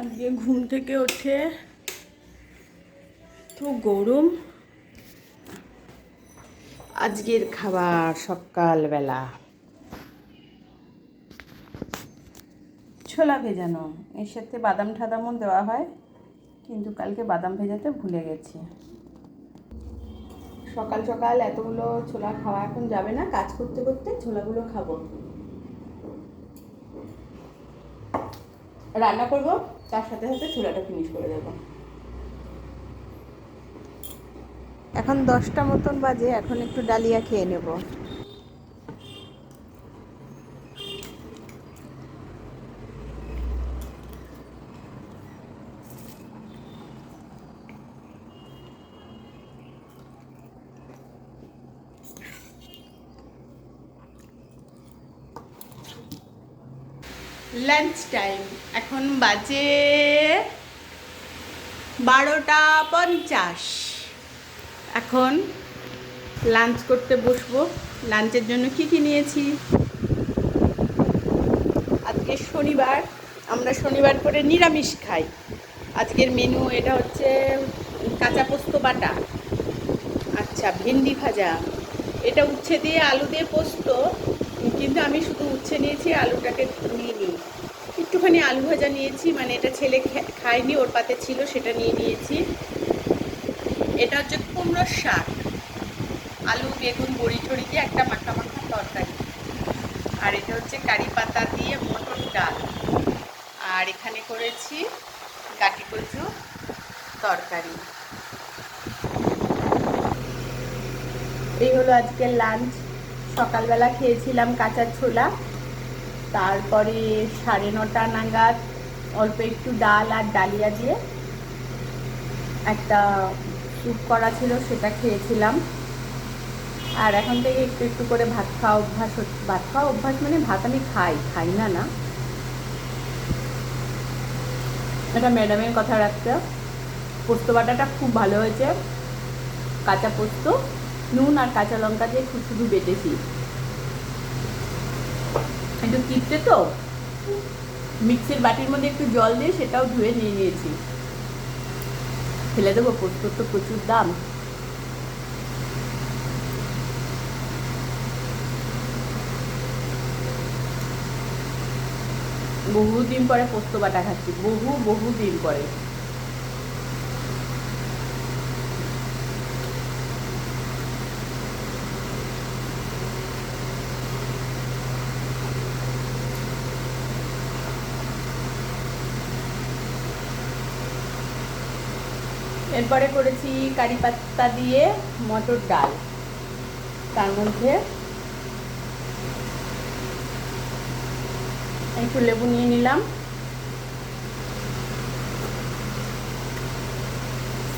আজকে ঘুম থেকে ওঠে। তো গরম। আজকের খাবার সকালবেলা। ছোলা ভেজানো এর সাথে বাদাম ঠাদামও দেওয়া হয়, কিন্তু কালকে বাদাম ভেজাতে ভুলে গেছি। সকাল সকাল এতগুলো ছোলা খাওয়া এখন যাবে না, কাজ করতে করতে ছোলাগুলো খাব। রান্না করব, তার সাথে সাথে চুলাটা ফিনিশ করে দেবো। এখন দশটা মতন বাজে, এখন একটু ডালিয়া খেয়ে নেব। লাঞ্চ টাইম এখন বাজে বারোটা পঞ্চাশ। এখন লাঞ্চ করতে বসবো। লাঞ্চের জন্য কি কি নিয়েছি? আজকে শনিবার, আমরা শনিবার করে নিরামিষ খাই। আজকের মেনু এটা হচ্ছে কাঁচা পোস্ত বাটা। আচ্ছা ভেন্ডি ভাজা। এটা উচ্ছে দিয়ে আলু দিয়ে পোস্ত। কিন্তু আমি শুধু উচ্ছে নিয়েছি, আলুটাকে নিয়ে নিই। একটুখানি আলু ভাজা নিয়েছি মানে এটা ছেলে খায়নি, ওর পাতে ছিল, সেটা নিয়ে নিয়েছি। এটা হচ্ছে কুমড়োর শাক। আলু, বেগুন, বড়ি টড়ি দিয়ে একটা মাখা মাখা তরকারি। আর এটা হচ্ছে কারি পাতা দিয়ে মটর ডাল। আর এখানে করেছি কাটি কচু তরকারি। এই হলো আজকের লাঞ্চ। সকালবেলা খেয়েছিলাম কাঁচা ছোলা। তারপরে সাড়ে নটা নাগাদ অল্প একটু ডাল আর ডালিয়া দিয়ে একটা স্যুপ করা ছিল, সেটা খেয়েছিলাম। আর এখন থেকে একটু একটু করে ভাত খাওয়া অভ্যাস ভাত খাওয়া অভ্যাস মানে ভাত আমি খাই খাই না না। এটা ম্যাডামের কথা রাখতে। পোস্ত বাটাটা খুব ভালো হয়েছে। কাঁচা পোস্ত। নুন আর কাঁচা লঙ্কা দিয়ে খুব শুধু বেটেছি। একটু কিপটে তো? মিক্সির বাটির মধ্যে একটু জল দিয়ে সেটাও ধুয়ে নিয়ে নিয়েছি। ফেলে দেবো পোস্ত তো প্রচুর দাম। বহুদিন পরে পোস্ত বাটা খাচ্ছি, বহু বহু দিন পরে। এরপরে করেছি কারি পাত্তা দিয়ে মটর ডাল। তার মধ্যে একটু লেবু নিয়ে নিলাম।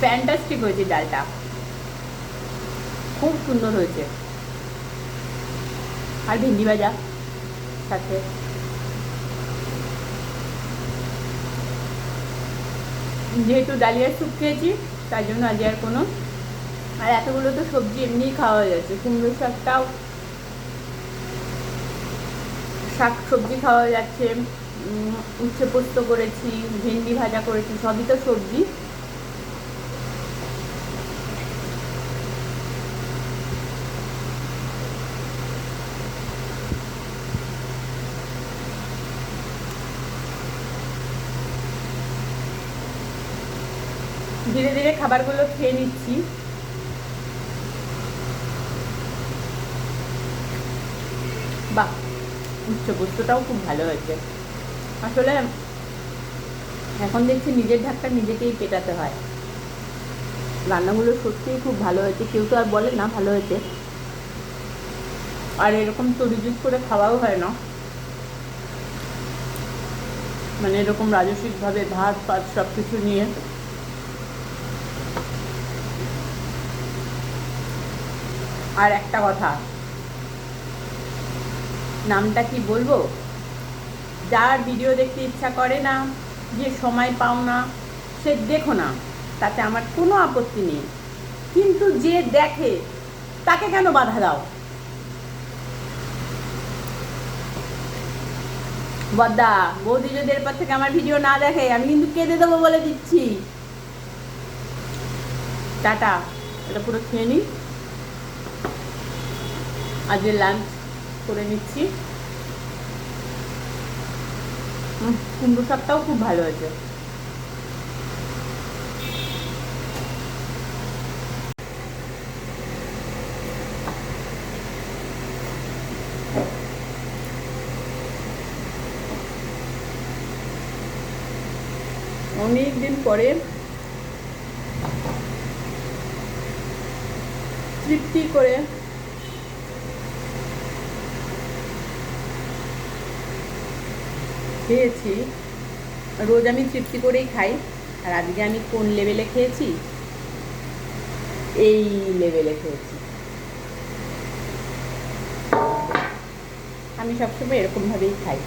ফ্যান্টাস্টিক হয়েছে ডালটা। খুব সুন্দর হয়েছে। আর ভেন্ডি ভাজা সাথে। যেহেতু ডালিয়া স্যুপ খেয়েছি তাই জন্য আজ আর কোনো আর এতগুলো তো সবজি এমনি খাওয়া যাচ্ছে, কুমড়ো শাকটাও শাক সবজি খাওয়া যাচ্ছে উচ্ছে পোস্ত করেছি, ভেন্ডি ভাজা করেছি, সবই তো সবজি। ধীরে ধীরে খাবারগুলো খেয়ে নিচ্ছি। বাহ উচ্চ খুব ভালো হয়েছে। আসলে এখন দেখছি নিজের ঢাকটা নিজেকেই পেটাতে হয়। রান্নাগুলো সত্যিই খুব ভালো হয়েছে, কেউ তো আর বলে না ভালো হয়েছে। আর এরকম তরিজুত করে খাওয়াও হয় না। মানে এরকম রাজস্বিকভাবে ভাত ফাত সব কিছু নিয়ে আর একটা কথা। নামটা কি বলব? যার ভিডিও দেখতে ইচ্ছা করে না, যে সময় পাও না, সে দেখো না, তাতে আমার কোনো আপত্তি নেই। কিন্তু যে দেখে, তাকে কেন বাধা দাও? বদ্দা, বৌদি যদি এরপর থেকে আমার ভিডিও না দেখে, আমি কিন্তু কেঁদে দেবো বলে দিচ্ছি। টাটা, এটা পুরো খেয়ে নিই আজকে লাঞ্চ করে নিচ্ছি। কুমড়ো শাকটাও খুব ভালো হয়েছে। অনেক দিন পরে তৃপ্তি করে খেয়েছি। রোজ আমি তৃপ্তি করেই খাই। আর আজকে আমি কোন লেভেলে খেয়েছি? এই লেভেলে খেয়েছি। আমি সবসময় এরকমভাবেই খাই।